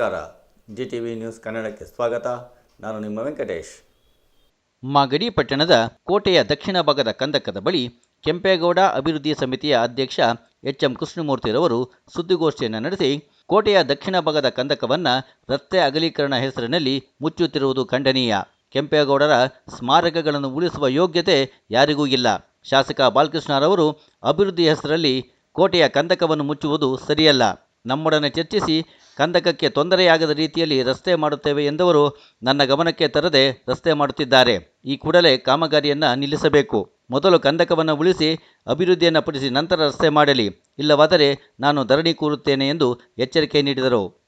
ನಮಸ್ಕಾರ. G T V news ಕನ್ನಡಕ್ಕೆ ಸ್ವಾಗತ. ನಾನು ನಿಮ್ಮ ವೆಂಕಟೇಶ್. ಮಾಗಡಿ ಪಟ್ಟಣದ ಕೋಟೆಯ ದಕ್ಷಿಣ ಭಾಗದ ಕಂದಕದ ಬಳಿ ಕೆಂಪೇಗೌಡ ಅಭಿವೃದ್ಧಿ ಸಮಿತಿಯ ಅಧ್ಯಕ್ಷ ಎಚ್ ಎಂ ಕೃಷ್ಣಮೂರ್ತಿರವರು ಸುದ್ದಿಗೋಷ್ಠಿಯನ್ನು ನಡೆಸಿ ಕೋಟೆಯ ದಕ್ಷಿಣ ಭಾಗದ ಕಂದಕವನ್ನು ರಸ್ತೆ ಅಗಲೀಕರಣ ಹೆಸರಿನಲ್ಲಿ ಮುಚ್ಚುತ್ತಿರುವುದು ಖಂಡನೀಯ. ಕೆಂಪೇಗೌಡರ ಸ್ಮಾರಕಗಳನ್ನು ಉಳಿಸುವ ಯೋಗ್ಯತೆ ಯಾರಿಗೂ ಇಲ್ಲ. ಶಾಸಕ ಬಾಲಕೃಷ್ಣರವರು ಅಭಿವೃದ್ಧಿ ಹೆಸರಲ್ಲಿ ಕೋಟೆಯ ಕಂದಕವನ್ನು ಮುಚ್ಚುವುದು ಸರಿಯಲ್ಲ. ನಮ್ಮೊಡನೆ ಚರ್ಚಿಸಿ ಕಂದಕಕ್ಕೆ ತೊಂದರೆಯಾಗದ ರೀತಿಯಲ್ಲಿ ರಸ್ತೆ ಮಾಡುತ್ತೇವೆ ಎಂದವರು ನನ್ನ ಗಮನಕ್ಕೆ ತರದೆ ರಸ್ತೆ ಮಾಡುತ್ತಿದ್ದಾರೆ. ಈ ಕೂಡಲೇ ಕಾಮಗಾರಿಯನ್ನು ನಿಲ್ಲಿಸಬೇಕು. ಮೊದಲು ಕಂದಕವನ್ನು ಉಳಿಸಿ ಅಭಿವೃದ್ಧಿಯನ್ನು ಪಡಿಸಿ ನಂತರ ರಸ್ತೆ ಮಾಡಲಿ. ಇಲ್ಲವಾದರೆ ನಾನು ಧರಣಿ ಕೂರುತ್ತೇನೆ ಎಂದು ಎಚ್ಚರಿಕೆ ನೀಡಿದರು.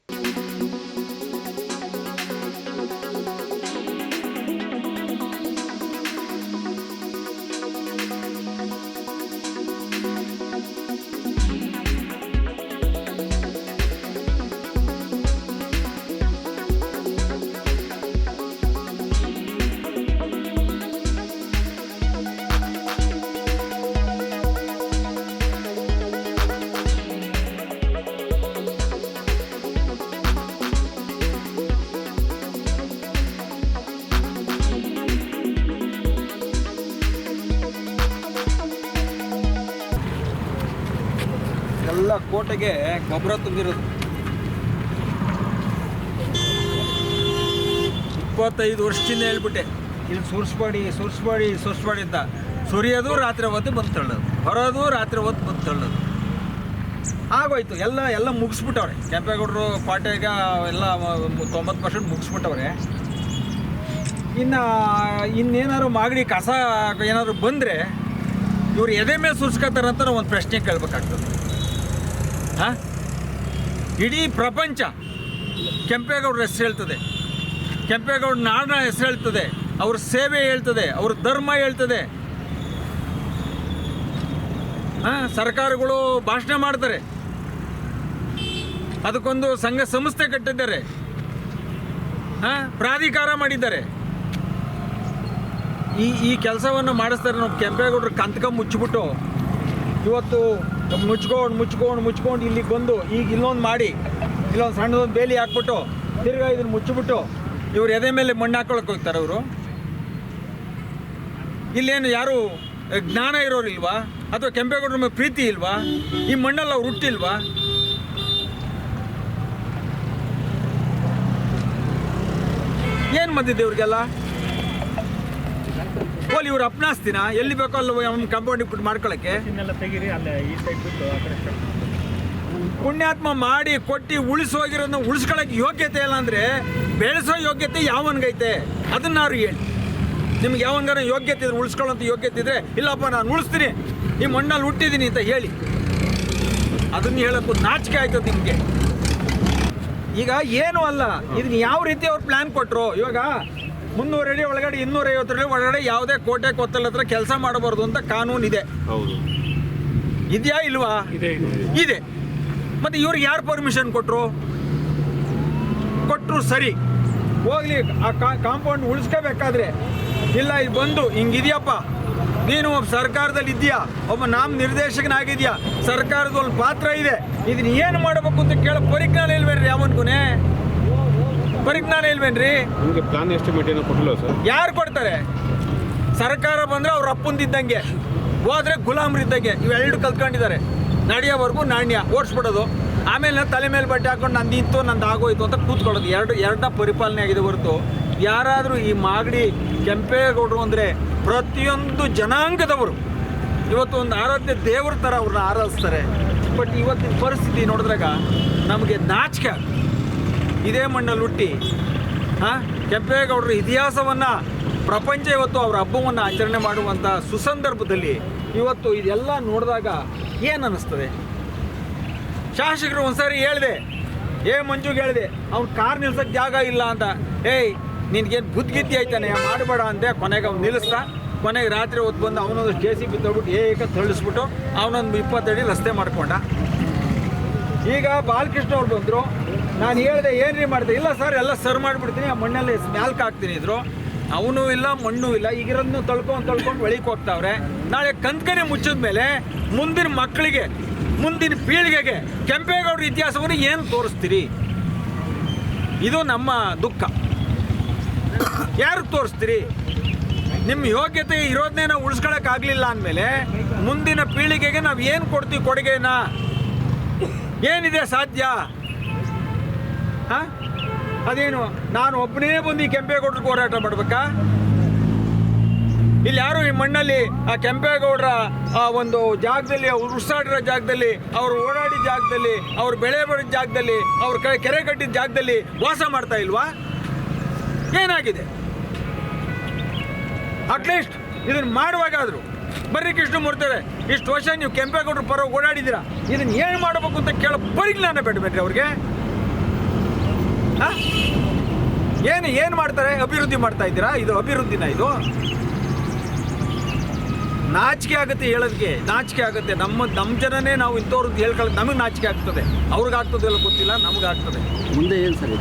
ಕೋಟೆಗೆ ಗೊಬ್ಬರ ತುಂಬಿರೋದು. ಇಪ್ಪತ್ತೈದು ವರ್ಷದಿಂದ ಹೇಳ್ಬಿಟ್ಟೆ. ಇಲ್ಲಿ ಸುರಿಸ್ಬಾಡಿ ಸುರಿಸ್ಬಾಡಿ ಸುರಿಸ್ಬಾಡಿ ಅಂತ. ಸುರಿಯೋದು ರಾತ್ರಿ ಹೊತ್ತು ಬಂದು ತಳ್ಳೋದು. ಬರೋದು ರಾತ್ರಿ ಹೊತ್ತು ಬಂದು ತಳ್ಳೋದು. ಆಗೋಯ್ತು. ಎಲ್ಲ ಎಲ್ಲ ಮುಗಿಸ್ಬಿಟ್ಟವ್ರೆ. ಕೆಂಪೇಗೌಡರು ಪಾಟೆಗ ಎಲ್ಲ ತೊಂಬತ್ತು ಪರ್ಸೆಂಟ್ ಮುಗಿಸ್ಬಿಟ್ಟವ್ರೆ. ಇನ್ನು, ಇನ್ನೇನಾದ್ರು ಮಾಗಡಿ ಕಸ ಏನಾದರೂ ಬಂದರೆ ಇವ್ರು ಎದೆ ಮೇಲೆ ಸುರ್ಸ್ಕೊತಾರಂತ ನಾವು ಒಂದು ಪ್ರಶ್ನೆ ಕೇಳ್ಬೇಕಾಗ್ತದೆ. ಹಾಂ? ಇಡೀ ಪ್ರಪಂಚ ಕೆಂಪೇಗೌಡರ ಹೆಸರು ಹೇಳ್ತದೆ. ಕೆಂಪೇಗೌಡ ನಾಡನ ಹೆಸರು ಹೇಳ್ತದೆ. ಅವ್ರ ಸೇವೆ ಹೇಳ್ತದೆ. ಅವ್ರ ಧರ್ಮ ಹೇಳ್ತದೆ. ಹಾಂ? ಸರ್ಕಾರಗಳು ಭಾಷಣ ಮಾಡ್ತಾರೆ. ಅದಕ್ಕೊಂದು ಸಂಘ ಸಂಸ್ಥೆ ಕಟ್ಟಿದ್ದಾರೆ. ಹಾಂ? ಪ್ರಾಧಿಕಾರ ಮಾಡಿದ್ದಾರೆ. ಈ ಈ ಕೆಲಸವನ್ನು ಮಾಡಿಸ್ತಾರೆ ನಾವು ಕೆಂಪೇಗೌಡರು. ಕಂತ್ಕ ಮುಚ್ಚಿಬಿಟ್ಟು ಇವತ್ತು ಮುಚ್ಕೊಂಡು ಮುಚ್ಕೊಂಡು ಮುಚ್ಕೊಂಡು ಇಲ್ಲಿಗೆ ಬಂದು ಈಗ ಇಲ್ಲೊಂದು ಮಾಡಿ, ಇಲ್ಲೊಂದು ಸಣ್ಣದೊಂದು ಬೇಲಿ ಹಾಕ್ಬಿಟ್ಟು ತಿರ್ಗಾ ಇದನ್ನ ಮುಚ್ಚಿಬಿಟ್ಟು ಇವ್ರು ಎದೆ ಮೇಲೆ ಮಣ್ಣು ಹಾಕೊಳಕ್ಕೆ ಹೋಗ್ತಾರೆ ಅವರು. ಇಲ್ಲೇನು ಯಾರು ಜ್ಞಾನ ಇರೋರಿಲ್ವಾ ಅಥವಾ ಕೆಂಪೇಗೌಡರ ಮೇಲೆ ಪ್ರೀತಿ ಇಲ್ವಾ? ಈ ಮಣ್ಣಲ್ಲಿ ಅವ್ರು ಹುಟ್ಟಿಲ್ವಾ? ಏನು ಬಂದಿದೆ ಇವ್ರಿಗೆಲ್ಲ? ಓಲಿ ಇವ್ರು ಅಪ್ನಾಸ್ತಿನ ಎಲ್ಲಿ ಬೇಕೋ ಅಲ್ಲಿ ಅವ್ನ ಕಂಪೌಂಡ್ ಅಲ್ಲೇ ಬಿಟ್ಟು ಆ ಕಡೆ ಮಾಡಿ. ಪುಣ್ಯಾತ್ಮ ಮಾಡಿ ಕೊಟ್ಟು ಉಳಿಸೋಗಿರೋದನ್ನ ಉಳಿಸ್ಕೊಳಕ್ಕೆ ಯೋಗ್ಯತೆ ಇಲ್ಲ ಅಂದರೆ ಬೆಳೆಸೋ ಯೋಗ್ಯತೆ ಯಾವನ್ಗೈತೆ ಅದನ್ನ ಅವ್ರು ಹೇಳಿ. ನಿಮ್ಗೆ ಯಾವಂಗಾರ ಯೋಗ್ಯತೆ ಇದ್ರೆ ಉಳಿಸ್ಕೊಳ್ಳೋಂಥ ಯೋಗ್ಯತೆ ಇದ್ರೆ ಇಲ್ಲಪ್ಪ ನಾನು ಉಳಿಸ್ತೀನಿ. ಈ ಮಣ್ಣಲ್ಲಿ ಹುಟ್ಟಿದ್ದೀನಿ ಅಂತ ಹೇಳಿ. ಅದನ್ನ ಹೇಳೋಕ್ಕೂ ನಾಚಿಕೆ ಆಯ್ತದೆ ನಿಮಗೆ. ಈಗ ಏನು ಅಲ್ಲ ಇದನ್ನ ಯಾವ ರೀತಿ ಅವ್ರು ಪ್ಲ್ಯಾನ್ ಕೊಟ್ಟರು ಇವಾಗ ಮುನ್ನೂರು ಅಡಿ ಒಳಗಡೆ ಇನ್ನೂರೈವತ್ತು ಅಡಿ ಒಳಗಡೆ ಯಾವುದೇ ಕೋಟೆ ಕೊತ್ತಲ ಹತ್ರ ಕೆಲಸ ಮಾಡಬಾರ್ದು ಅಂತ ಕಾನೂನು ಇದೆ. ಹೌದು. ಇದೆಯಾ ಇಲ್ವಾ? ಇದೆ ಮತ್ತೆ ಇವ್ರಿಗೆ ಯಾರು ಪರ್ಮಿಷನ್ ಕೊಟ್ಟರು ಕೊಟ್ಟರು ಸರಿ. ಹೋಗ್ಲಿ ಆ ಕಾಂಪೌಂಡ್ ಉಳಿಸ್ಕೋಬೇಕಾದ್ರೆ. ಇಲ್ಲ ಇಲ್ಲಿ ಬಂದು ಹಿಂಗಿದೆಯಪ್ಪ. ನೀನು ಒಬ್ಬ ಸರ್ಕಾರದಲ್ಲಿ ಇದೆಯಾ? ಒಬ್ಬ ನಾಮ ನಿರ್ದೇಶಕನಾಗಿದೆಯಾ? ಸರ್ಕಾರದ ಒಂದು ಪಾತ್ರ ಇದೆ. ಇದನ್ನ ಏನು ಮಾಡಬೇಕು ಅಂತ ಕೇಳೋ ಪರಿಜ್ಞಾನ ರೀ ಯಾವನ್ಗುನೇ? ಪರಿಜ್ಞಾನ ಇಲ್ವೇನ್ರಿ ನಿಮಗೆ ಪ್ಲಾನ್ ಎಸ್ಟಿಮೇಟ್ ಏನೋ ಕೊಟ್ಟಿಲ್ಲ ಸರ್. ಯಾರು ಕೊಡ್ತಾರೆ? ಸರ್ಕಾರ ಬಂದ್ರೆ ಅವ್ರ ಅಪ್ಪಂದಿದ್ದಂಗೆ ಹೋದ್ರೆ ಗುಲಾಮ್ರಿದ್ದಂಗೆ ಇವೆರಡು ಕಲ್ತ್ಕೊಂಡಿದ್ದಾರೆ. ನಡೆಯೋವರೆಗೂ ನಾಣ್ಯ. ಓಡಿಸ್ಬಿಡೋದು. ಆಮೇಲೆ ನಾನು ತಲೆ ಮೇಲೆ ಬಟ್ಟೆ ಹಾಕೊಂಡು ನಂದು ಇತ್ತು ನಂದು ಆಗೋಯ್ತು ಅಂತ ಕೂತ್ಕೊಳ್ಳೋದು. ಎರಡು ಎರಡನ್ನ ಪರಿಪಾಲನೆ ಆಗಿದೆ ಹೊರತು. ಯಾರಾದರೂ ಈ ಮಾಗಡಿ ಕೆಂಪೇಗೌಡರು ಅಂದರೆ ಪ್ರತಿಯೊಂದು ಜನಾಂಗದವರು. ಇವತ್ತು ಒಂದು ಆರಾಧ್ಯ ದೇವ್ರ ಥರ ಅವ್ರನ್ನ ಆರಾಧಿಸ್ತಾರೆ. ಬಟ್ ಇವತ್ತಿನ ಪರಿಸ್ಥಿತಿ ನೋಡಿದ್ರಾಗ ನಮಗೆ ನಾಚಿಕೆ. ಇದೇ ಮಣ್ಣಲ್ಲಿ ಹುಟ್ಟಿ ಹಾಂ ಕೆಂಪೇಗೌಡರ ಇತಿಹಾಸವನ್ನು ಪ್ರಪಂಚ ಇವತ್ತು ಅವರ ಹಬ್ಬವನ್ನು ಆಚರಣೆ ಮಾಡುವಂಥ ಸುಸಂದರ್ಭದಲ್ಲಿ ಇವತ್ತು ಇದೆಲ್ಲ ನೋಡಿದಾಗ ಏನು ಅನ್ನಿಸ್ತದೆ? ಶಾಸಕರು ಒಂದ್ಸರಿ ಹೇಳಿದೆ, ಏ ಮಂಜುಗೆ ಹೇಳಿದೆ, ಅವ್ನು ಕಾರ್ ನಿಲ್ಸಕ್ಕೆ ಜಾಗ ಇಲ್ಲ ಅಂತ. ಏಯ್, ನಿನಗೇನು ಬುದ್ಧಿಗಿದ್ದಿ ಆಯ್ತಾನೆ? ಮಾಡಬೇಡ ಅಂದೆ, ಕೊನೆಗೆ ಅವ್ನು ನಿಲ್ಲಿಸ್ದ. ಕೊನೆಗೆ ರಾತ್ರಿ ಹೊತ್ತು ಬಂದು ಅವನೊಂದು ಜೆ ಸಿ ಬಿ ತೊಗೊಬಿಟ್ಟು ಏಕ ತಳ್ಳಿಸ್ಬಿಟ್ಟು ಅವನೊಂದು ಇಪ್ಪತ್ತಡಿ ರಸ್ತೆ ಮಾಡಿಕೊಂಡ. ಈಗ ಬಾಲಕೃಷ್ಣ ಅವ್ರು ಬಂದರು. ನಾನು ಹೇಳಿದೆ, ಏನ್ರಿ ಮಾಡಿದೆ? ಇಲ್ಲ ಸರ್, ಎಲ್ಲ ಸರ್ ಮಾಡಿಬಿಡ್ತೀನಿ. ಆ ಮಣ್ಣಲ್ಲಿ ಸ್ಮ್ಯಾಲ್ಕ್ ಹಾಕ್ತೀನಿ ಇದ್ರು. ಅವನು ಇಲ್ಲ, ಮಣ್ಣು ಇಲ್ಲ. ಈಗಿರೋದನ್ನು ತೊಳ್ಕೊಂಡು ತಳ್ಕೊಂಡು ಒಳಗೆ ಹೋಗ್ತಾವ್ರೆ. ನಾಳೆ ಕಂದ್ಕನೆ ಮುಚ್ಚಿದ ಮೇಲೆ ಮುಂದಿನ ಮಕ್ಕಳಿಗೆ, ಮುಂದಿನ ಪೀಳಿಗೆಗೆ ಕೆಂಪೇಗೌಡರ ಇತಿಹಾಸವನ್ನು ಏನು ತೋರಿಸ್ತೀರಿ? ಇದು ನಮ್ಮ ದುಃಖ. ಯಾರು ತೋರಿಸ್ತೀರಿ? ನಿಮ್ಮ ಯೋಗ್ಯತೆ ಇರೋದನ್ನೇ ನಾವು ಉಳಿಸ್ಕೊಳಕ್ಕಾಗಲಿಲ್ಲ ಅಂದಮೇಲೆ ಮುಂದಿನ ಪೀಳಿಗೆಗೆ ನಾವು ಏನು ಕೊಡ್ತೀವಿ ಕೊಡುಗೆನ? ಏನಿದೆ ಸಾಧ್ಯ? ಹಾಂ? ಅದೇನು, ನಾನು ಒಬ್ಬನೇ ಬಂದು ಈ ಕೆಂಪೇಗೌಡರಿಗೆ ಹೋರಾಟ ಮಾಡ್ಬೇಕಾ? ಇಲ್ಲಿ ಯಾರು ಈ ಮಣ್ಣಲ್ಲಿ ಆ ಕೆಂಪೇಗೌಡರ, ಆ ಒಂದು ಜಾಗದಲ್ಲಿ, ಅವ್ರು ಉರ್ಸಾಡಿರೋ ಜಾಗದಲ್ಲಿ, ಅವ್ರು ಓಡಾಡಿದ ಜಾಗದಲ್ಲಿ, ಅವ್ರು ಬೆಳೆ ಬೆಳೆದ ಜಾಗದಲ್ಲಿ, ಅವ್ರ ಕೆರೆ ಕಟ್ಟಿದ ಜಾಗದಲ್ಲಿ ವಾಸ ಮಾಡ್ತಾ ಇಲ್ವಾ? ಏನಾಗಿದೆ? ಅಟ್ಲೀಸ್ಟ್ ಇದನ್ನ ಮಾಡುವಾಗಾದರೂ. ಬರ್ರಿ ಕೃಷ್ಣಮೂರ್ತಿಯವರೇ ಇಷ್ಟು ವರ್ಷ ನೀವು ಕೆಂಪೇಗೌಡರ ಪರ ಓಡಾಡಿದ್ದೀರಾ, ಇದನ್ನ ಏನು ಮಾಡಬೇಕು ಅಂತ ಕೇಳೋ ಪರಿಜ್ಞಾನ ಬೇಡಬೇಡ್ರಿ ಅವ್ರಿಗೆ ಆ? ಏನು ಏನು ಮಾಡ್ತಾರೆ? ಅಭಿವೃದ್ಧಿ ಮಾಡ್ತಾ ಇದ್ದೀರಾ? ಇದು ಅಭಿವೃದ್ಧಿನ ಇದು. ನಾಚಿಕೆ ಆಗುತ್ತೆ ಹೇಳೋದಕ್ಕೆ ನಾಚಿಕೆ ಆಗುತ್ತೆ. ನಮ್ಮ ನಮ್ಮ ಜನನೇ ನಾವು ಇಂಥವ್ರದ್ದು ಹೇಳ್ಕೊಳ್ಳೋದು ನಮಗೆ ನಾಚಿಕೆ ಆಗ್ತದೆ. ಅವ್ರಿಗೆ ಆಗ್ತದೆ ಇಲ್ಲ ಗೊತ್ತಿಲ್ಲ ನಮ್ಗೆ ಆಗ್ತದೆ. ಮುಂದೆ ಏನು ಸರ್